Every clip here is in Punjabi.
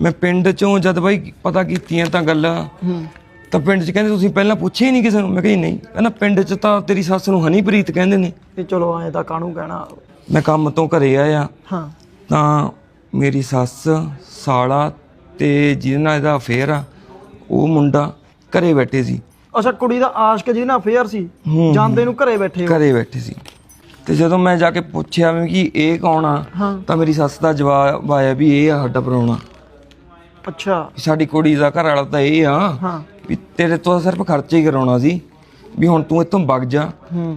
ਮੈਂ ਪਿੰਡ ਚੋਂ ਜਦ ਬਾਈ ਪਤਾ ਕੀਤੀਆਂ ਤਾਂ ਗੱਲਾਂ ਹੂੰ। ਤਾਂ ਪਿੰਡ 'ਚ ਕਹਿੰਦੇ ਤੁਸੀਂ ਪਹਿਲਾਂ ਪੁੱਛਿਆ ਹੀ ਨਹੀਂ ਕਿਸੇ ਨੂੰ। ਮੈਂ ਕਿਹਾ ਜੀ ਨਹੀਂ। ਕਹਿੰਦਾ ਪਿੰਡ 'ਚ ਤਾਂ ਤੇਰੀ ਸੱਸ ਨੂੰ ਹਨੀਪ੍ਰੀਤ ਕਹਿੰਦੇ ਨੇ। ਤੇ ਚਲੋ ਐਂ ਤਾਂ ਕਾਹਨੂੰ ਕਹਿਣਾ। ਮੈਂ ਕੰਮ ਤੋਂ ਘਰੇ ਆਇਆ। ਹਾਂ। ਤਾਂ ਮੇਰੀ ਸੱਸ ਸਾਲਾ ਤੇ ਜਿਹਦੇ ਨਾਲ ਇਹਦਾ ਅਫੇਅਰ ਆ ਉਹ ਮੁੰਡਾ ਘਰੇ ਬੈਠੇ ਸੀ। ਅੱਛਾ ਕੁੜੀ ਦਾ ਆਸ਼ਕ ਜੀ ਨਾਲ ਅਫੇਅਰ ਸੀ। ਜਾਂਦੇ ਨੂੰ ਘਰੇ ਬੈਠੇ ਹੋ। ਘਰੇ ਬੈਠੇ ਸੀ। ਤੇ ਜਦੋਂ ਮੈਂ ਜਾ ਕੇ ਪੁੱਛਿਆ ਵੀ ਕਿ ਇਹ ਕੌਣ ਆ ਤਾਂ ਮੇਰੀ ਸੱਸ ਦਾ ਜਵਾਬ ਆਇਆ ਵੀ ਇਹ ਆ ਸਾਡਾ ਪ੍ਰਾਹੁਣਾ ਅੱਛਾ। ਸਾਡੀ ਕੁੜੀ ਦਾ ਘਰ ਵਾਲਾ ਤਾਂ ਇਹ ਆ ਹਾਂ। ਵੀ ਤੇਰੇ ਤੋਂ ਸਿਰਫ ਖਰਚੇ ਹੀ ਕਰਾਉਣਾ ਸੀ। ਵੀ ਹੁਣ ਤੂੰ ਇੱਥੋਂ ਵਗ ਜਾ।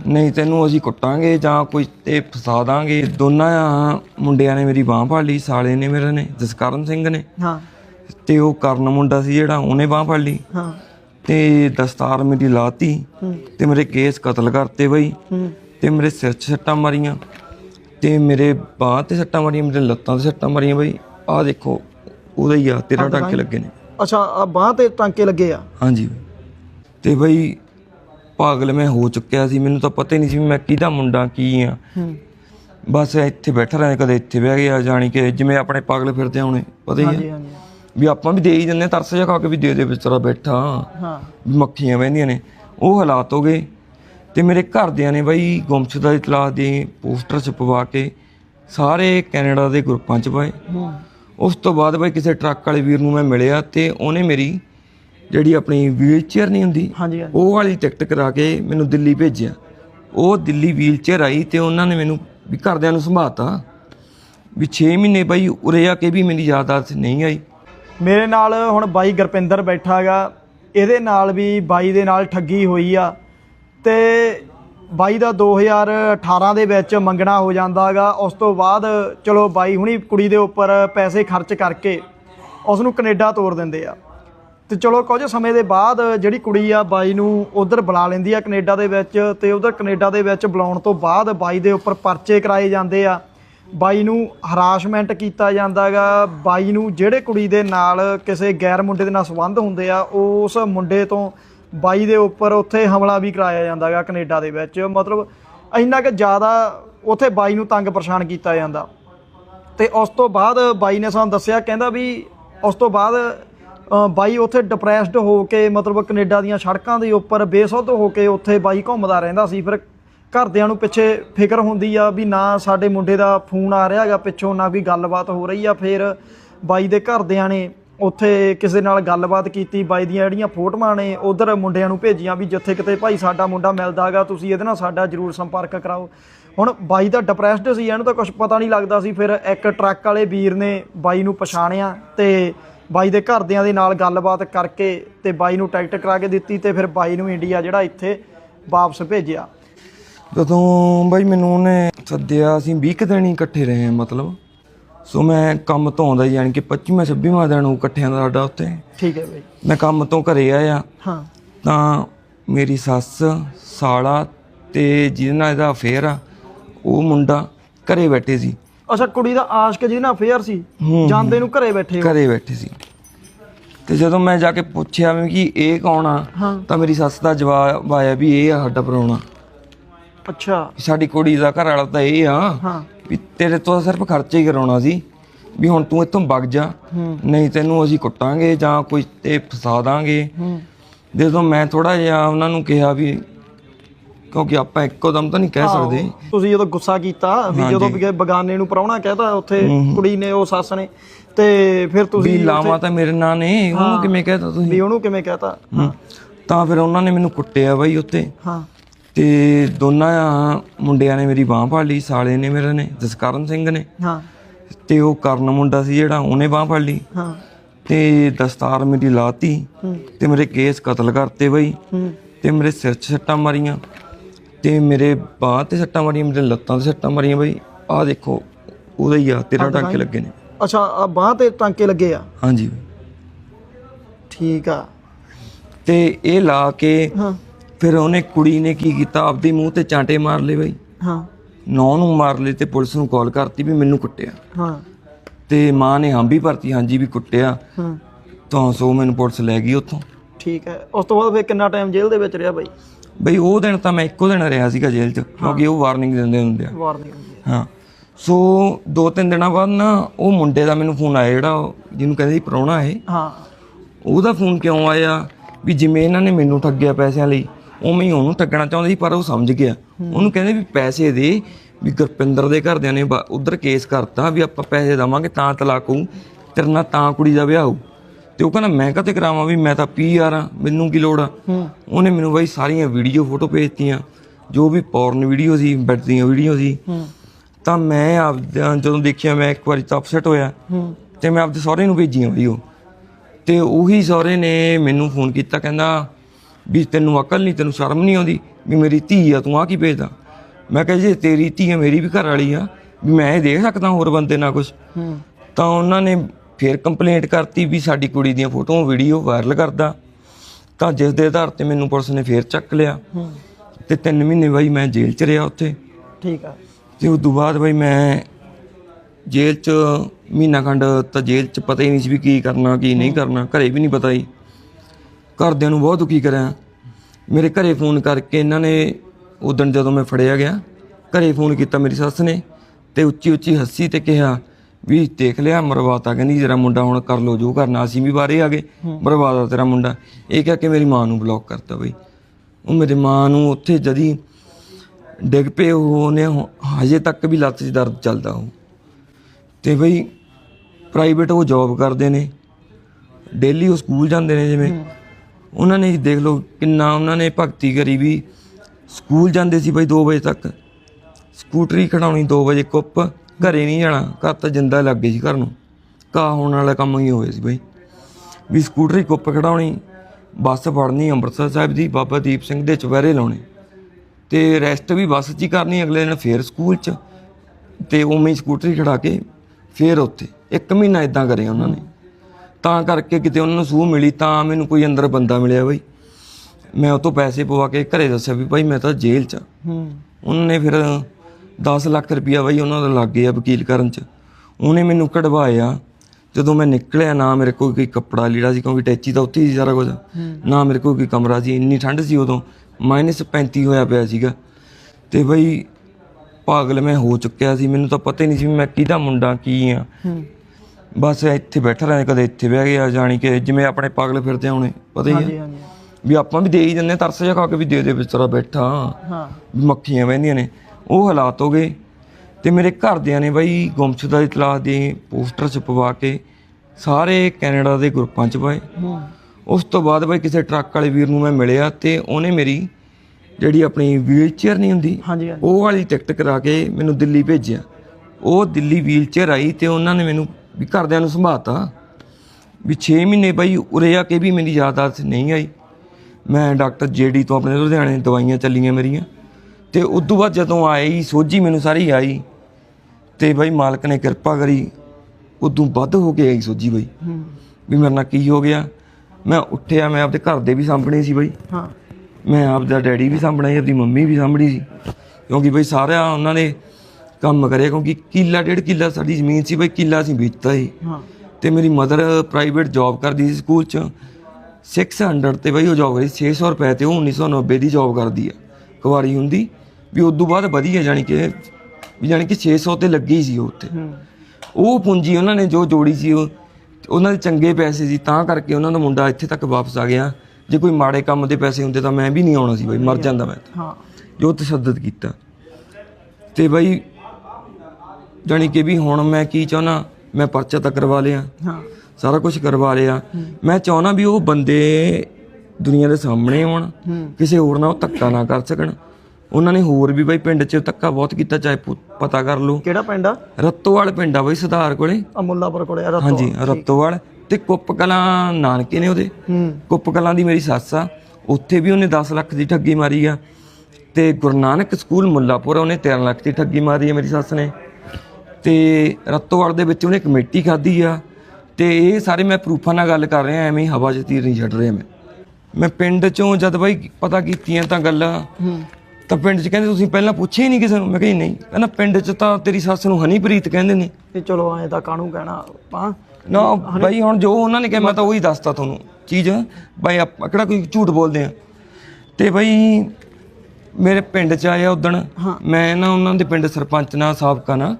ਨਹੀਂ ਤੈਨੂੰ ਅਸੀਂ ਕੁੱਟਾਂਗੇ ਜਾਂ ਕੋਈ ਤੇ ਫਸਾ ਦਾਂਗੇ। ਦੋਨਾਂ ਮੁੰਡਿਆਂ ਨੇ ਮੇਰੀ ਬਾਹ ਫੜ ਲਈ ਸਾਲੇ ਨੇ ਮੇਰੇ ਨੇ ਜਸਕਰਨ ਸਿੰਘ ਨੇ। ਹਾਂ। ਤੇ ਉਹ ਕਰਨ ਮੁੰਡਾ ਸੀ ਜਿਹੜਾ ਉਹਨੇ ਬਾਹ ਫੜ ਲਈ। ਹਾਂ। ਤੇ ਦਸਤਾਰ ਮੇਰੀ ਲਾਤੀ। ਤੇ ਮੇਰੇ ਕੇਸ ਕਤਲ ਕਰਤੇ ਬਈ। ਤੇ ਮੇਰੇ ਸਿਰ 'ਚ ਸੱਟਾਂ ਮਾਰੀਆਂ। ਤੇ ਮੇਰੇ ਬਾਹ ਤੇ ਸੱਟਾਂ ਮਾਰੀਆਂ ਮੇਰੇ ਲੱਤਾਂ ਤੇ ਸੱਟਾਂ ਮਾਰੀਆਂ ਬਈ। ਆਹ ਦੇਖੋ ਉਹਦਾ ਹੀ ਆ ਤੇਰਾ ਟਾਂਕੇ ਲੱਗੇ ਨੇ। ਅੱਛਾ ਆ ਬਾਹ ਤੇ ਟਾਂਕੇ ਲੱਗੇ ਆ? ਹਾਂਜੀ। ਬਈ। ਤੇ ਬਈ ਪਾਗਲ ਮੈਂ ਹੋ ਚੁੱਕਿਆ ਸੀ ਮੈਨੂੰ ਤਾਂ ਪਤਾ ਹੀ ਨਹੀਂ ਸੀ ਵੀ ਮੈਂ ਕਿਹਦਾ ਮੁੰਡਾ ਕੀ ਆ। ਹੂੰ। ਬਸ ਇੱਥੇ ਬੈਠਾ ਰਹਿ ਕਦੇ ਇੱਥੇ ਬਹਿ ਗਿਆ ਜਾਣੀ ਕਿ ਜਿਵੇਂ ਆਪਣੇ ਪਾਗਲ ਫਿਰਦੇ ਹੋਣੇ ਪਤਾ ਹੀ ਹਾਂਜੀ ਹੈ ਹਾਂਜੀ। ਵੀ ਆਪਾਂ ਵੀ ਦੇ ਹੀ ਦਿੰਦੇ ਹਾਂ, ਤਰਸ ਜਿਹਾ ਖਾ ਕੇ ਵੀ ਦੇ ਦੇ ਵਿਚਾਰਾ ਬੈਠਾ। ਹਾਂ। ਵੀ ਮੱਖੀਆਂ ਬਹਿੰਦੀਆਂ ਨੇ। ਉਹ ਹਾਲਾਤ ਹੋ ਗਏ। ਤੇ ਮੇਰੇ ਘਰਦਿਆਂ ਨੇ ਬਈ ਗੁੰਮਸ਼ੁਦਾ ਦੀ ਤਲਾਸ਼ ਦੇ ਪੋਸਟਰ ਛਪਵਾ ਕੇ ਸਾਰੇ ਕੈਨੇਡਾ ਦੇ ਗਰੁੱਪਾਂ 'ਚ ਪਾਏ। ਹੂੰ। ਉਸ ਤੋਂ ਬਾਅਦ ਬਈ ਕਿਸੇ ਟਰੱਕ ਵਾਲੇ ਵੀਰ ਨੂੰ ਮੈਂ ਮਿਲਿਆ ਤੇ ਉਹਨੇ ਮੇਰੀ ਜਿਹੜੀ ਆਪਣੀ ਵੀਲ ਚੇਅਰ ਨਹੀਂ ਹੁੰਦੀ ਹਾਂਜੀ ਹਾਂਜੀ। ਉਹ ਵਾਲੀ ਟਿਕਟ ਕਰਾ ਕੇ ਮੈਨੂੰ ਦਿੱਲੀ ਭੇਜਿਆ। ਉਹ ਦਿੱਲੀ ਵੀਲ ਚੇਅਰ ਆਈ ਤੇ ਉਹਨਾਂ ਨੇ ਮੈਨੂੰ ਵੀ ਘਰਦਿਆਂ ਨੂੰ ਸੰਭਾਤਾ ਵੀ 6 ਮਹੀਨੇ ਬਈ ਉਰੇ ਆ ਕੇ ਵੀ ਮੇਰੀ ਯਾਦਾਸ਼ਤ ਨਹੀਂ ਆਈ। ਮੇਰੇ ਨਾਲ ਹੁਣ ਬਾਈ ਗੁਰਪਿੰਦਰ ਬੈਠਾਗਾ ਇਹਦੇ ਨਾਲ ਵੀ ਬਾਈ ਦੇ ਨਾਲ ਠੱਗੀ ਹੋਈ ਆ। ਤੇ ਬਾਈ ਦਾ 2018 ਦੇ ਵਿੱਚ ਮੰਗਣਾ ਹੋ ਜਾਂਦਾਗਾ। ਉਸ ਤੋਂ ਬਾਅਦ ਚਲੋ ਬਾਈ ਹੁਣੀ ਕੁੜੀ ਦੇ ਉੱਪਰ ਪੈਸੇ ਖਰਚ ਕਰਕੇ ਉਸ ਨੂੰ ਕੈਨੇਡਾ ਤੋਰ ਦਿੰਦੇ ਆ। ਤੇ ਚਲੋ ਕੁਝ ਸਮੇਂ ਦੇ ਬਾਅਦ ਜਿਹੜੀ ਕੁੜੀ ਆ ਬਾਈ ਨੂੰ ਉਧਰ ਬੁਲਾ ਲੈਂਦੀ ਆ ਕੈਨੇਡਾ ਦੇ ਵਿੱਚ ਤੇ ਉਧਰ ਕੈਨੇਡਾ ਦੇ ਵਿੱਚ ਬੁਲਾਉਣ ਤੋਂ ਬਾਅਦ ਬਾਈ ਦੇ ਉੱਪਰ ਪਰਚੇ ਕਰਾਏ ਜਾਂਦੇ ਆ। ਬਾਈ ਨੂੰ ਹਰਾਸਮੈਂਟ ਕੀਤਾ ਜਾਂਦਾਗਾ। ਬਾਈ ਨੂੰ ਜਿਹੜੇ ਕੁੜੀ ਦੇ ਨਾਲ ਕਿਸੇ ਗੈਰ ਮੁੰਡੇ ਦੇ ਨਾਲ ਸੰਬੰਧ ਹੁੰਦੇ ਆ ਉਸ ਮੁੰਡੇ ਤੋਂ ਬਾਈ ਦੇ ਉੱਪਰ ਉੱਥੇ ਹਮਲਾ ਵੀ ਕਰਾਇਆ ਜਾਂਦਾ ਜਾਂਦਾਗਾ ਕੈਨੇਡਾ ਦੇ ਵਿੱਚ। ਮਤਲਬ ਇੰਨਾ ਕਿ ਜ਼ਿਆਦਾ ਉੱਥੇ ਬਾਈ ਨੂੰ ਤੰਗ ਪਰੇਸ਼ਾਨ ਕੀਤਾ ਜਾਂਦਾ। ਤੇ ਉਸ ਤੋਂ ਬਾਅਦ ਬਾਈ ਨੇ ਸਾਨੂੰ ਦੱਸਿਆ, ਕਹਿੰਦਾ ਵੀ ਉਸ ਤੋਂ ਬਾਅਦ ਬਾਈ ਉੱਥੇ ਡਿਪਰੈਸਡ ਹੋ ਕੇ ਮਤਲਬ ਕੈਨੇਡਾ ਦੀਆਂ ਸੜਕਾਂ ਦੇ ਉੱਪਰ ਬੇਸੁੱਧ ਹੋ ਕੇ ਉੱਥੇ ਬਾਈ ਘੁੰਮਦਾ ਰਹਿੰਦਾ ਸੀ। ਫਿਰ ਘਰਦਿਆਂ ਨੂੰ ਪਿੱਛੇ ਫਿਕਰ ਹੁੰਦੀ ਆ ਵੀ ਨਾ ਸਾਡੇ ਮੁੰਡੇ ਦਾ ਫੋਨ ਆ ਰਿਹਾ ਹੈਗਾ, ਪਿੱਛੋਂ ਨਾ ਕੋਈ ਗੱਲਬਾਤ ਹੋ ਰਹੀ ਆ। ਫਿਰ ਬਾਈ ਦੇ ਘਰਦਿਆਂ ਨੇ ਉੱਥੇ ਕਿਸੇ ਨਾਲ ਗੱਲਬਾਤ ਕੀਤੀ, ਬਾਈ ਦੀਆਂ ਜਿਹੜੀਆਂ ਫੋਟੋਆਂ ਨੇ, ਉਧਰ ਮੁੰਡਿਆਂ ਨੂੰ ਭੇਜੀਆਂ ਵੀ ਜਿੱਥੇ ਕਿਤੇ ਭਾਈ ਸਾਡਾ ਮੁੰਡਾ ਮਿਲਦਾ ਹੈਗਾ, ਤੁਸੀਂ ਇਹਦੇ ਨਾਲ ਸਾਡਾ ਜ਼ਰੂਰ ਸੰਪਰਕ ਕਰਾਓ। ਹੁਣ ਬਾਈ ਤਾਂ ਡਿਪਰੈਸਡ ਸੀ, ਇਹਨੂੰ ਤਾਂ ਕੁਝ ਪਤਾ ਨਹੀਂ ਲੱਗਦਾ ਸੀ, ਫਿਰ ਇੱਕ ਟਰੱਕ ਵਾਲੇ ਵੀਰ ਨੇ ਬਾਈ ਨੂੰ ਪਛਾਣਿਆ ਤੇ ਬਾਈ ਦੇ ਘਰਦਿਆਂ ਦੇ ਨਾਲ ਗੱਲਬਾਤ ਕਰਕੇ ਤੇ ਬਾਈ ਨੂੰ ਟਿਕਟ ਕਰਾ ਕੇ ਦਿੱਤੀ ਤੇ ਫਿਰ ਬਾਈ ਨੂੰ ਇੰਡੀਆ ਜਿਹੜਾ ਇੱਥੇ ਵਾਪਸ ਭੇਜਿਆ। ਜਦੋਂ ਬਾਈ ਮੈਨੂੰ ਉਹਨੇ ਸੱਦਿਆ, ਅਸੀਂ 20 ਕੁ ਦਿਨ ਹੀ ਇਕੱਠੇ ਰਹੇ ਹਾਂ, ਮਤਲਬ। ਸੋ ਮੈਂ ਕੰਮ ਤੋਂ ਆਉਂਦਾ ਯਾਨੀ ਕਿ 25ਵਾਂ 26ਵਾਂ ਦਿਨ ਉਹ ਇਕੱਠਿਆਂ ਦਾ ਸਾਡਾ ਉੱਤੇ ਠੀਕ ਹੈ ਬਾਈ। ਮੈਂ ਕੰਮ ਤੋਂ ਘਰੇ ਆਇਆ। ਹਾਂ। ਤਾਂ ਮੇਰੀ ਸੱਸ ਸਾਲਾ ਤੇ ਜਿਹਦੇ ਨਾਲ ਇਹਦਾ ਅਫੇਅਰ ਆ ਉਹ ਮੁੰਡਾ ਘਰੇ ਬੈਠੇ ਸੀ। ਅੱਛਾ ਕੁੜੀ ਦਾ ਆਸ਼ਕ ਜੀ ਨਾਲ ਅਫੇਅਰ ਸੀ। ਜਾਂਦੇ ਨੂੰ ਘਰੇ ਬੈਠੇ ਹੋ? ਘਰੇ ਬੈਠੇ ਸੀ। ਤੇ ਜਦੋਂ ਮੈਂ ਜਾ ਕੇ ਪੁੱਛਿਆ ਵੀ ਕਿ ਇਹ ਕੌਣ ਆ ਤਾਂ ਮੇਰੀ ਸੱਸ ਦਾ ਜਵਾਬ ਆਇਆ ਵੀ ਇਹ ਆ ਸਾਡਾ ਪ੍ਰਾਹੁਣਾ ਅੱਛਾ। ਸਾਡੀ ਕੁੜੀ ਦਾ ਘਰ ਵਾਲਾ ਤਾਂ ਇਹ ਆ। ਹਾਂ। ਵੀ ਤੇਰੇ ਤੋਂ ਸਿਰਫ ਖਰਚੇ ਹੀ ਕਰਾਉਣਾ ਸੀ ਵੀ ਹੁਣ ਤੂੰ ਇੱਥੋਂ ਵਗ ਜਾ ਨਹੀਂ ਤੈਨੂੰ ਅਸੀਂ ਕੁੱਟਾਂਗੇ ਜਾਂ ਕੋਈ ਤੇ ਫਸਾ ਦਾਂਗੇ। ਜਦੋਂ ਮੈਂ ਥੋੜਾ ਜਿਹਾ ਉਹਨਾਂ ਨੂੰ ਕਿਹਾ ਵੀ ਕਿਉਂਕਿ ਆਪਾਂ ਇੱਕੋ ਦਮ ਤਾਂ ਨਹੀਂ ਕਹਿ ਸਕਦੇ। ਤੁਸੀਂ ਜਦੋਂ ਗੁੱਸਾ ਕੀਤਾ ਵੀ ਜਦੋਂ ਵੀ ਬਗਾਨੇ ਨੂੰ ਪ੍ਰਾਹੁਣਾ ਕਹਤਾ ਉੱਥੇ ਕੁੜੀ ਨੇ ਉਹ ਸੱਸ ਨੇ ਤੇ ਫਿਰ ਵੀ ਤੁਸੀਂ ਲਾਵਾਂ ਤਾਂ ਮੇਰੇ ਨਾਂ ਨੇ ਉਹਨੂੰ ਕਿਵੇਂ ਕਹਿਤਾ ਤੁਸੀਂ? ਵੀ ਉਹਨੂੰ ਕਿਵੇਂ ਕਹਤਾ। ਤਾਂ ਫਿਰ ਉਹਨਾਂ ਨੇ ਮੈਨੂੰ ਕੁੱਟਿਆ ਬਾਈ ਉੱਤੇ। ਹਾਂ। ਤੇ ਦੋਨਾਂ ਮੁੰਡਿਆਂ ਨੇ ਮੇਰੀ ਬਾਹ ਫੜ ਲਈ ਸਾਲੇ ਨੇ ਮੇਰੇ ਨੇ ਜਸਕਰਨ ਸਿੰਘ ਨੇ। ਹਾਂ। ਤੇ ਉਹ ਕਰਨ ਮੁੰਡਾ ਸੀ ਜਿਹੜਾ ਉਹਨੇ ਬਾਹ ਫੜ ਲਈ। ਹਾਂ। ਤੇ ਦਸਤਾਰ ਮੇਰੀ ਲਾਤੀ। ਤੇ ਮੇਰੇ ਕੇਸ ਕਤਲ ਕਰਤੇ ਬਈ। ਤੇ ਮੇਰੇ ਸਿਰ 'ਚ ਸੱਟਾਂ ਮਾਰੀਆਂ। ਤੇ ਮੇਰੇ ਬਾਹ ਤੇ ਸੱਟਾਂ ਮਾਰੀਆਂ ਮੇਰੇ ਲੱਤਾਂ ਤੇ ਸੱਟਾਂ ਮਾਰੀਆਂ ਬਈ। ਆਹ ਦੇਖੋ ਉਹਦਾ ਹੀ ਆ ਤੇਰਾ ਟਾਂਕੇ ਲੱਗੇ ਨੇ। ਅੱਛਾ ਆ ਬਾਹ ਤੇ ਟਾਂਕੇ ਲੱਗੇ ਆ? ਹਾਂਜੀ। ਠੀਕ ਆ। ਤੇ ਇਹ ਲਾ ਕੇ ਹਾਂ। ਫਿਰ ਉਹਨੇ ਕੁੜੀ ਨੇ ਕੀ ਕੀਤਾ? ਆਪਦੇ ਮੂੰਹ ਤੇ ਚਾਂਟੇ ਮਾਰ ਲਏ ਬਈ। ਹਾਂ। ਨੌ ਨੂੰ ਮਾਰ ਲਏ ਤੇ ਪੁਲਿਸ ਨੂੰ ਕਾਲ ਕਰਤੀ ਵੀ ਮੈਨੂੰ ਕੁੱਟਿਆ। ਹਾਂ। ਤੇ ਮਾਂ ਨੇ ਹਾਂ ਵੀ ਭਰਤੀ ਹਾਂਜੀ ਵੀ ਕੁੱਟਿਆ। ਹਾਂ। ਤਾਂ ਸੋ ਮੈਨੂੰ ਪੁਲਿਸ ਲੈ ਗਈ ਉੱਥੋਂ। ਠੀਕ ਹੈ। ਉਸ ਤੋਂ ਬਾਅਦ ਫਿਰ ਕਿੰਨਾ ਟਾਈਮ ਜੇਲ੍ਹ ਦੇ ਵਿੱਚ ਰਿਹਾ ਬਾਈ? ਬਈ ਉਹ ਦਿਨ ਤਾਂ ਮੈਂ ਇੱਕੋ ਦਿਨ ਰਿਹਾ ਸੀਗਾ ਜੇਲ੍ਹ 'ਚ ਕਿਉਂਕਿ ਉਹ ਵਾਰਨਿੰਗ ਦਿੰਦੇ ਹੁੰਦੇ ਆ। ਵਾਰਨਿੰਗ ਹੈ। ਸੋ ਦੋ ਤਿੰਨ ਦਿਨਾਂ ਬਾਅਦ ਨਾ ਉਹ ਮੁੰਡੇ ਦਾ ਮੈਨੂੰ ਫੋਨ ਆਇਆ ਜਿਹੜਾ ਜਿਹਨੂੰ ਕਹਿੰਦੇ ਸੀ ਪ੍ਰਾਹੁਣਾ ਇਹ। ਹਾਂ। ਉਹਦਾ ਫੋਨ ਕਿਉਂ ਆਇਆ? ਵੀ ਜਿਵੇਂ ਇਹਨਾਂ ਨੇ ਮੈਨੂੰ ਠੱਗਿਆ ਪੈਸਿਆਂ ਲਈ ਉਵੇਂ ਹੀ ਉਹਨੂੰ ਠੱਗਣਾ ਚਾਹੁੰਦੇ ਸੀ ਪਰ ਉਹ ਸਮਝ ਗਿਆ। ਉਹਨੂੰ ਕਹਿੰਦੇ ਵੀ ਪੈਸੇ ਦੇ ਵੀ ਗੁਰਪਿੰਦਰ ਦੇ ਘਰਦਿਆਂ ਨੇ ਉਧਰ ਕੇਸ ਕਰਤਾ ਵੀ ਆਪਾਂ ਪੈਸੇ ਦਵਾਂਗੇ ਤਾਂ ਤਲਾਕ ਹੋਊ ਤੇਰੇ ਨਾਲ ਤਾਂ ਕੁੜੀ ਦਾ ਵਿਆਹ ਹੋਊ। ਤੇ ਉਹ ਕਹਿੰਦਾ ਮੈਂ ਕਦੇ ਕਰਾਵਾਂ ਵੀ ਮੈਂ ਤਾਂ ਪੀਆਰ ਆ ਮੈਨੂੰ ਕੀ ਲੋੜ ਆ? ਉਹਨੇ ਮੈਨੂੰ ਬਾਈ ਸਾਰੀਆਂ ਵੀਡੀਓ ਫੋਟੋ ਭੇਜਤੀਆਂ ਜੋ ਵੀ ਪੌਰਨ ਵੀਡੀਓ ਸੀ ਬੈਡ ਦੀਆਂ ਵੀਡੀਓ ਸੀ। ਤਾਂ ਮੈਂ ਆਪ ਜਦੋਂ ਦੇਖਿਆ ਮੈਂ ਇੱਕ ਵਾਰੀ ਤਾਂ ਅਪਸੈਟ ਹੋਇਆ। ਤੇ ਮੈਂ ਆਪਦੇ ਸਹੁਰੇ ਨੂੰ ਭੇਜੀਆਂ ਵੀਡੀਓ ਤੇ ਉਹੀ ਸਹੁਰੇ ਨੇ ਮੈਨੂੰ ਫੋਨ ਕੀਤਾ ਕਹਿੰਦਾ ਵੀ ਤੈਨੂੰ ਅਕਲ ਨਹੀਂ ਤੈਨੂੰ ਸ਼ਰਮ ਨਹੀਂ ਆਉਂਦੀ ਵੀ ਮੇਰੀ ਧੀ ਆ ਤੂੰ ਆ ਕੀ ਭੇਜਦਾ? ਮੈਂ ਕਿਹਾ ਜੇ ਤੇਰੀ ਧੀ ਆ ਮੇਰੀ ਵੀ ਘਰ ਵਾਲੀ ਆ ਵੀ ਮੈਂ ਇਹ ਦੇਖ ਸਕਦਾ ਹੋਰ ਬੰਦੇ ਨਾਲ ਕੁਝ ਤਾਂ ਉਹਨਾਂ ਨੇ ਫਿਰ ਕੰਪਲੇਂਟ ਕਰਤੀ ਵੀ ਸਾਡੀ ਕੁੜੀ ਦੀਆਂ ਫੋਟੋਆਂ ਵੀਡੀਓ ਵਾਇਰਲ ਕਰਦਾ। ਤਾਂ ਜਿਸ ਦੇ ਆਧਾਰ ਤੇ ਮੈਨੂੰ ਪੁਲਿਸ ਨੇ ਫੇਰ ਚੱਕ ਲਿਆ। ਤੇ 3 ਮਹੀਨੇ ਬਾਈ ਮੈਂ ਜੇਲ੍ਹ 'ਚ ਰਿਹਾ ਉੱਥੇ। ਠੀਕ ਆ। ਤੇ ਉਸ ਤੋਂ ਬਾਅਦ ਬਈ ਮੈਂ ਜੇਲ੍ਹ 'ਚ ਮਹੀਨਾ ਖੰਡ ਤਾਂ ਜੇਲ੍ਹ 'ਚ ਪਤਾ ਹੀ ਨਹੀਂ ਸੀ ਵੀ ਕੀ ਕਰਨਾ ਕੀ ਨਹੀਂ ਕਰਨਾ ਘਰੇ ਵੀ ਨਹੀਂ ਪਤਾ ਸੀ ਘਰਦਿਆਂ ਨੂੰ ਬਹੁਤ ਦੁਖੀ ਕਰਿਆ। ਮੇਰੇ ਘਰੇ ਫੋਨ ਕਰਕੇ ਇਹਨਾਂ ਨੇ ਉਦੋਂ ਜਦੋਂ ਮੈਂ ਫੜਿਆ ਗਿਆ, ਘਰੇ ਫੋਨ ਕੀਤਾ ਮੇਰੀ ਸੱਸ ਨੇ ਤੇ ਉੱਚੀ ਉੱਚੀ ਹੱਸੀ ਤੇ ਕਿਹਾ ਵੀ ਦੇਖ ਲਿਆ ਮਰਵਾਤਾ, ਕਹਿੰਦੀ ਜਰਾ ਮੁੰਡਾ ਹੁਣ ਕਰ ਲੋ ਜੋ ਕਰਨਾ, ਅਸੀਂ ਵੀ ਬਾਹਰੇ ਆ ਗਏ, ਮਰਵਾਤਾ ਤੇਰਾ ਮੁੰਡਾ। ਇਹ ਕਹਿ ਕੇ ਮੇਰੀ ਮਾਂ ਨੂੰ ਬਲੌਕ ਕਰਤਾ ਬਈ। ਉਹ ਮੇਰੇ ਮਾਂ ਨੂੰ ਉੱਥੇ ਜਦੀ ਡਿੱਗ ਪਏ, ਉਹਨੇ ਹਜੇ ਤੱਕ ਵੀ ਲੱਤ 'ਚ ਦਰਦ ਚੱਲਦਾ ਉਹ। ਤੇ ਬਈ ਪ੍ਰਾਈਵੇਟ ਉਹ ਜੌਬ ਕਰਦੇ ਨੇ। ਡੇਲੀ ਉਹ ਸਕੂਲ ਜਾਂਦੇ ਨੇ ਜਿਵੇਂ। ਉਹਨਾਂ ਨੇ ਦੇਖ ਲਓ ਕਿੰਨਾ ਉਹਨਾਂ ਨੇ ਭਗਤੀ ਕਰੀ ਵੀ ਸਕੂਲ ਜਾਂਦੇ ਸੀ ਬਈ 2 ਵਜੇ ਤੱਕ। ਸਕੂਟਰੀ ਖੜਾਉਣੀ 2 ਵਜੇ ਕੁੱਪ, ਘਰੇ ਨਹੀਂ ਜਾਣਾ, ਘਰ ਤਾਂ ਜਿੰਦਾ ਲੱਗ ਗਈ ਸੀ ਘਰ ਨੂੰ। ਕਾ ਹੋਣ ਵਾਲਾ ਕੰਮ ਹੀ ਹੋਇਆ ਸੀ ਬਈ। ਵੀ ਸਕੂਟਰੀ ਕੁੱਪ ਖੜਾਉਣੀ, ਬੱਸ ਫੜਨੀ ਅੰਮ੍ਰਿਤਸਰ ਸਾਹਿਬ ਦੀ, ਬਾਬਾ ਦੀਪ ਸਿੰਘ ਦੇ ਚੁਪਹਿਰੇ ਲਾਉਣੇ। ਤੇ ਰੈਸਟ ਵੀ ਬੱਸ 'ਚ ਹੀ ਕਰਨੀ, ਅਗਲੇ ਦਿਨ ਫੇਰ ਸਕੂਲ 'ਚ। ਤੇ ਉਵੇਂ ਹੀ ਸਕੂਟਰੀ ਖੜਾ ਕੇ ਫੇਰ ਉੱਥੇ। ਇੱਕ ਮਹੀਨਾ ਇਦਾਂ ਕਰਿਆ ਉਹਨਾਂ ਨੇ। ਤਾਂ ਕਰਕੇ ਕਿਤੇ ਉਹਨਾਂ ਨੂੰ ਸੂਹ ਮਿਲੀ ਤਾਂ ਮੈਨੂੰ ਕੋਈ ਅੰਦਰ ਬੰਦਾ ਮਿਲਿਆ ਬਈ। ਮੈਂ ਉਹ ਤੋਂ ਪੈਸੇ ਪਵਾ ਕੇ ਘਰੇ ਦੱਸਿਆ ਵੀ ਭਾਈ ਮੈਂ ਤਾਂ ਜੇਲ੍ਹ 'ਚ। ਹੂੰ। ਉਹਨਾਂ ਨੇ ਫਿਰ 10 ਲੱਖ ਰੁਪਇਆ ਬਈ ਉਹਨਾਂ ਦਾ ਲੱਗ ਗਿਆ ਵਕੀਲ ਕਰਨ 'ਚ। ਉਹਨੇ ਮੈਨੂੰ ਕਢਵਾਇਆ। ਜਦੋਂ ਮੈਂ ਨਿਕਲਿਆ ਨਾ ਮੇਰੇ ਕੋਲ ਕੋਈ ਕੱਪੜਾ ਲੀੜਾ ਸੀ ਕਿਉਂਕਿ ਟੈਚੀ ਤਾਂ ਉੱਥੇ ਹੀ ਸੀ ਸਾਰਾ ਕੁਝ। ਨਾ ਮੇਰੇ ਕੋਲ ਕੋਈ ਕਮਰਾ ਸੀ ਇੰਨੀ ਠੰਡ ਸੀ ਉਦੋਂ। -35 ਹੋਇਆ ਪਿਆ ਸੀਗਾ। ਤੇ ਬਈ ਪਾਗਲ ਮੈਂ ਹੋ ਚੁੱਕਿਆ ਸੀ। ਮੈਨੂੰ ਤਾਂ ਪਤਾ ਹੀ ਨਹੀਂ ਸੀ ਵੀ ਮੈਂ ਕਿਹਦਾ ਮੁੰਡਾ ਕੀ ਆ। ਹੂੰ। ਬਸ ਇੱਥੇ ਬੈਠਾ ਰਹਿੰਦਾ ਕਦੇ ਇੱਥੇ ਬਹਿ ਗਿਆ ਜਾਣੀ ਕਿ ਜਿਵੇਂ ਆਪਣੇ ਪਾਗਲ ਫਿਰਦੇ ਹੋਣੇ ਪਤਾ ਹੀ ਹਾਂਜੀ ਹੈ। ਹਾਂਜੀ ਵੀ ਆਪਾਂ ਵੀ ਦੇ ਹੀ ਦਿੰਦੇ ਹਾਂ, ਤਰਸ ਜਿਹਾ ਖਾ ਕੇ ਵੀ ਦੇ ਦੇ ਵਿਚਾਰਾ ਬੈਠਾ। ਹਾਂ। ਵੀ ਮੱਖੀਆਂ ਬਹਿੰਦੀਆਂ ਨੇ। ਉਹ ਹਾਲਾਤ ਹੋ ਗਏ। ਤੇ ਮੇਰੇ ਘਰਦਿਆਂ ਨੇ ਬਾਈ ਗੁੰਮਸ਼ੁਦਾ ਦੀ ਤਲਾਸ਼ ਦੇ ਪੋਸਟਰ ਛਪਵਾ ਕੇ ਸਾਰੇ ਕੈਨੇਡਾ ਦੇ ਗਰੁੱਪਾਂ 'ਚ ਪਾਏ। ਹੂੰ। ਉਸ ਤੋਂ ਬਾਅਦ ਬਾਈ ਕਿਸੇ ਟਰੱਕ ਵਾਲੇ ਵੀਰ ਨੂੰ ਮੈਂ ਮਿਲਿਆ ਤੇ ਉਹਨੇ ਮੇਰੀ ਜਿਹੜੀ ਆਪਣੀ ਵੀਲ ਚੇਅਰ ਨਹੀਂ ਹੁੰਦੀ ਹਾਂਜੀ ਹਾਂਜੀ। ਉਹ ਵਾਲੀ ਟਿਕਟ ਕਰਾ ਕੇ ਮੈਨੂੰ ਦਿੱਲੀ ਭੇਜਿਆ। ਉਹ ਦਿੱਲੀ ਵੀਲ ਚੇਅਰ ਆਈ ਤੇ ਉਹਨਾਂ ਨੇ ਮੈਨੂੰ ਵੀ ਘਰਦਿਆਂ ਨੂੰ ਸੰਭਾਤਾ ਵੀ 6 ਮਹੀਨੇ ਬਾਈ ਉਰੇ ਆ ਕੇ ਵੀ ਮੇਰੀ ਯਾਦਾਸ਼ਤ ਨਹੀਂ ਆਈ। ਮੈਂ ਡਾਕਟਰ ਜੇਡੀ ਤੋਂ ਆਪਣੇ ਲੁਧਿਆਣੇ ਦਵਾਈਆਂ ਚੱਲੀਆਂ ਮੇਰੀਆਂ। ਤੇ ਉਸ ਤੋਂ ਬਾਅਦ ਜਦੋਂ ਆਈ ਸੋਝੀ ਮੈਨੂੰ ਸਾਰੀ ਆਈ। ਤੇ ਬਾਈ ਮਾਲਕ ਨੇ ਕਿਰਪਾ ਕਰੀ ਉਦੋਂ ਵੱਧ ਹੋ ਕੇ ਆਈ ਸੋਝੀ ਬਾਈ। ਵੀ ਮੇਰੇ ਨਾਲ ਕੀ ਹੋ ਗਿਆ? ਮੈਂ ਉੱਠਿਆ ਮੈਂ ਆਪਦੇ ਘਰ ਦੇ ਵੀ ਸਾਂਭਣੇ ਸੀ ਬਾਈ। ਹਾਂ। ਮੈਂ ਆਪਦਾ ਡੈਡੀ ਵੀ ਸਾਂਭਣਾ ਸੀ ਆਪਦੀ ਮੰਮੀ ਵੀ ਸਾਂਭਣੀ ਸੀ। ਕਿਉਂਕਿ ਬਈ ਸਾਰਿਆਂ ਉਹਨਾਂ ਨੇ ਕੰਮ ਕਰਿਆ ਕਿਉਂਕਿ ਕਿੱਲਾ ਡੇਢ ਕਿੱਲਾ ਸਾਡੀ ਜ਼ਮੀਨ ਸੀ ਬਈ ਕਿੱਲਾ ਅਸੀਂ ਵੇਚਤਾ ਸੀ। ਹਾਂ। ਤੇ ਮੇਰੀ ਮਦਰ ਪ੍ਰਾਈਵੇਟ ਜੌਬ ਕਰਦੀ ਸੀ ਸਕੂਲ 'ਚ। 600 ਤੇ ਬਈ ਉਹ ਜੌਬ ਕਰੀ 600 ਰੁਪਏ ਤੇ ਉਹ 1990 ਦੀ ਜੌਬ ਕਰਦੀ ਆ ਕੁਵਾਰੀ ਹੁੰਦੀ। ਵੀ ਉਦੋਂ ਬਾਅਦ ਵਧੀਆ ਜਾਣੀ ਕਿ ਵੀ ਜਾਣੀ ਕਿ 600 ਤੇ ਲੱਗੀ ਸੀ ਉਹ ਉੱਥੇ। ਉਹ ਪੂੰਜੀ ਉਹਨਾਂ ਨੇ ਜੋ ਜੋੜੀ ਸੀ ਉਹ ਉਹਨਾਂ ਦੇ ਚੰਗੇ ਪੈਸੇ ਸੀ ਤਾਂ ਕਰਕੇ ਉਹਨਾਂ ਦਾ ਮੁੰਡਾ ਇੱਥੇ ਤੱਕ ਵਾਪਸ ਆ ਗਿਆ। ਜੇ ਕੋਈ ਮਾੜੇ ਕੰਮ ਦੇ ਪੈਸੇ ਹੁੰਦੇ ਤਾਂ ਮੈਂ ਵੀ ਨਹੀਂ ਆਉਣਾ ਸੀ ਬਈ ਮਰ ਜਾਂਦਾ ਮੈਂ ਤਾਂ। ਹਾਂ। ਜੋ ਤਸ਼ੱਦਦ ਕੀਤਾ। ਤੇ ਬਈ ਜਾਣੀ ਕਿ ਵੀ ਹੁਣ ਮੈਂ ਕੀ ਚਾਹਨਾ ਮੈਂ ਪਰਚਾ ਤਾਂ ਕਰਵਾ ਲਿਆ। ਹਾਂ। ਸਾਰਾ ਕੁਝ ਕਰਵਾ ਲਿਆ। ਮੈਂ ਚਾਹਨਾ ਵੀ ਉਹ ਬੰਦੇ ਦੁਨੀਆ ਦੇ ਸਾਹਮਣੇ ਆਉਣ ਕਿਸੇ ਹੋਰ ਨਾਲ ਉਹ ਧੱਕਾ ਨਾ ਕਰ ਸਕਣ। ਉਹਨਾਂ ਨੇ ਹੋਰ ਵੀ ਬਈ ਪਿੰਡ 'ਚ ਧੱਕਾ ਬਹੁਤ ਕੀਤਾ ਚਾਹੇ ਪਤਾ ਕਰ ਲਓ। ਕਿਹੜਾ ਪਿੰਡ ਆ? ਰੱਤੋਵਾਲ ਪਿੰਡ ਆ ਬਈ ਸੁਧਾਰ ਕੋਲੇ। ਅਮੁੱਲਾਪੁਰ ਕੋਲੇ ਰਤੋ ਹਾਂਜੀ ਰੱਤੋਵਾਲ ਤੇ ਕੁੱਪ ਕਲਾਂ ਨਾਨਕੇ ਨੇ ਉਹਦੇ। ਕੁੱਪ ਕਲਾਂ ਦੀ ਮੇਰੀ ਸੱਸ ਆ। ਉੱਥੇ ਵੀ ਉਹਨੇ 10 ਲੱਖ ਦੀ ਠੱਗੀ ਮਾਰੀ ਆ। ਤੇ ਗੁਰੂ ਨਾਨਕ ਸਕੂਲ ਮੁੱਲਾਪੁਰ ਉਹਨੇ 13 ਲੱਖ ਦੀ ਠੱਗੀ ਮਾਰੀ ਆ ਮੇਰੀ ਸੱਸ ਨੇ। ਤੇ ਰੱਤੋਵਾਲ ਦੇ ਵਿੱਚ ਉਹਨੇ ਕਮੇਟੀ ਖਾਧੀ ਆ ਤੇ ਇਹ ਸਾਰੇ ਮੈਂ ਪ੍ਰੂਫਾਂ ਨਾਲ ਗੱਲ ਕਰ ਰਿਹਾ ਐਵੇਂ ਹਵਾ 'ਚ ਤੀਰ ਨਹੀਂ ਛੱਡ ਰਿਹਾ ਮੈਂ। ਮੈਂ ਪਿੰਡ 'ਚੋਂ ਜਦ ਬਾਈ ਪਤਾ ਕੀਤੀਆਂ ਤਾਂ ਗੱਲਾਂ ਤਾਂ ਪਿੰਡ 'ਚ ਕਹਿੰਦੇ ਤੁਸੀਂ ਪਹਿਲਾਂ ਪੁੱਛਿਆ ਹੀ ਨਹੀਂ ਕਿਸੇ ਨੂੰ ਮੈਂ ਕਿਹਾ ਨਹੀਂ। ਕਹਿੰਦਾ ਪਿੰਡ 'ਚ ਤਾਂ ਤੇਰੀ ਸੱਸ ਨੂੰ ਹਨੀਪ੍ਰੀਤ ਕਹਿੰਦੇ ਨੇ। ਤੇ ਚਲੋ ਐ ਤਾਂ ਕਾਹਨੂੰ ਕਹਿਣਾ ਆਪਾਂ? ਨਾ ਬਾਈ ਹੁਣ ਜੋ ਉਹਨਾਂ ਨੇ ਕਿਹਾ ਮੈਂ ਤਾਂ ਉਹੀ ਦੱਸਤਾ ਤੁਹਾਨੂੰ ਚੀਜ਼। ਬਾਈ ਆਪਾਂ ਕਿਹੜਾ ਕੋਈ ਝੂਠ ਬੋਲਦੇ ਆ। ਤੇ ਬਾਈ ਮੇਰੇ ਪਿੰਡ ਚ ਆਇਆ ਉਦਣ। ਮੈਂ ਨਾ ਉਹਨਾਂ ਦੇ ਪਿੰਡ ਸਰਪੰਚ ਨਾਲ ਸਾਬਕਾ ਨਾਲ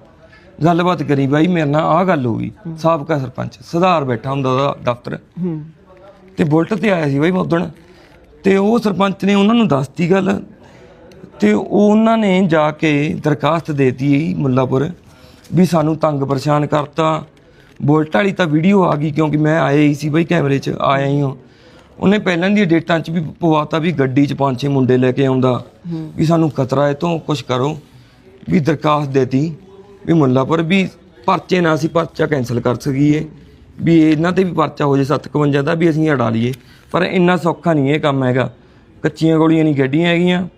ਗੱਲਬਾਤ ਕਰੀ ਬਾਈ ਮੇਰੇ ਨਾਲ ਆਹ ਗੱਲ ਹੋ ਗਈ। ਸਾਬਕਾ ਸਰਪੰਚ ਸੁਧਾਰ ਬੈਠਾ ਹੁੰਦਾ ਉਹਦਾ ਦਫ਼ਤਰ। ਤੇ ਬੁਲਟ ਤੇ ਆਇਆ ਸੀ ਬਾਈ ਮੋਦਣ ਤੇ ਉਹ ਸਰਪੰਚ ਨੇ ਉਹਨਾਂ ਨੂੰ ਦੱਸਤੀ ਗੱਲ। ਤੇ ਉਹ ਉਹਨਾਂ ਨੇ ਜਾ ਕੇ ਦਰਖਾਸਤ ਦੇਤੀ ਮੁੱਲਾਪੁਰ ਵੀ ਸਾਨੂੰ ਤੰਗ ਪਰੇਸ਼ਾਨ ਕਰਤਾ। ਬੁਲਟ ਵਾਲੀ ਤਾਂ ਵੀਡੀਓ ਆ ਗਈ ਕਿਉਂਕਿ ਮੈਂ ਆਇਆ ਹੀ ਸੀ ਬਾਈ ਕੈਮਰੇ 'ਚ ਆਇਆ ਹੀ ਹਾਂ। ਉਹਨੇ ਪਹਿਲਾਂ ਦੀਆਂ ਡੇਟਾਂ 'ਚ ਵੀ ਪਵਾਤਾ ਵੀ ਗੱਡੀ 'ਚ ਪੰਜ ਛੇ ਮੁੰਡੇ ਲੈ ਕੇ ਆਉਂਦਾ। ਵੀ ਸਾਨੂੰ ਖਤਰਾ ਹੈ ਤੋਂ ਕੁਝ ਕਰੋ। ਵੀ ਦਰਖਾਸਤ ਦੇਤੀ। ਵੀ ਮੁੱਲਾਪੁਰ ਵੀ ਪਰਚੇ ਨਾ ਅਸੀਂ ਪਰਚਾ ਕੈਨਸਲ ਕਰ ਸਕੀਏ। ਵੀ ਇਹਨਾਂ ਤੇ ਵੀ ਪਰਚਾ ਹੋ ਜੇ 751 ਦਾ ਵੀ ਅਸੀਂ ਅੜਾ ਲਈਏ। ਪਰ ਇੰਨਾ ਸੌਖਾ ਨਹੀਂ ਇਹ ਕੰਮ ਹੈਗਾ। ਕੱਚੀਆਂ ਗੋਲੀਆਂ ਨਹੀਂ ਗੱਡੀਆਂ ਹੈਗੀਆਂ।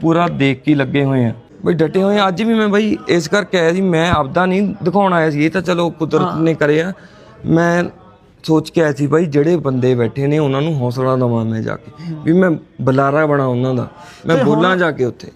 ਪੂਰਾ ਦੇਖ ਕੇ ਲੱਗੇ ਹੋਏ ਆ। ਬਈ ਡਟੇ ਹੋਏ ਆ। ਅੱਜ ਵੀ ਮੈਂ ਬਈ ਇਸ ਕਰਕੇ ਆਇਆ ਸੀ ਮੈਂ ਆਪਦਾ ਨਹੀਂ ਦਿਖਾਉਣ ਆਇਆ ਸੀ। ਇਹ ਤਾਂ ਚਲੋ ਕੁਦਰਤ ਨੇ ਕਰਿਆ। ਮੈਂ ਸੋਚ ਕੇ ਆਇਆ ਸੀ ਬਈ ਜਿਹੜੇ ਬੰਦੇ ਬੈਠੇ ਨੇ ਉਹਨਾਂ ਨੂੰ ਹੌਸਲਾ ਦਵਾਂ ਮੈਂ ਜਾ ਕੇ। ਵੀ ਮੈਂ ਬੁਲਾਰਾ ਬਣਾ ਉਹਨਾਂ ਦਾ। ਮੈਂ ਬੋਲਾਂ ਜਾ ਕੇ ਉੱਥੇ।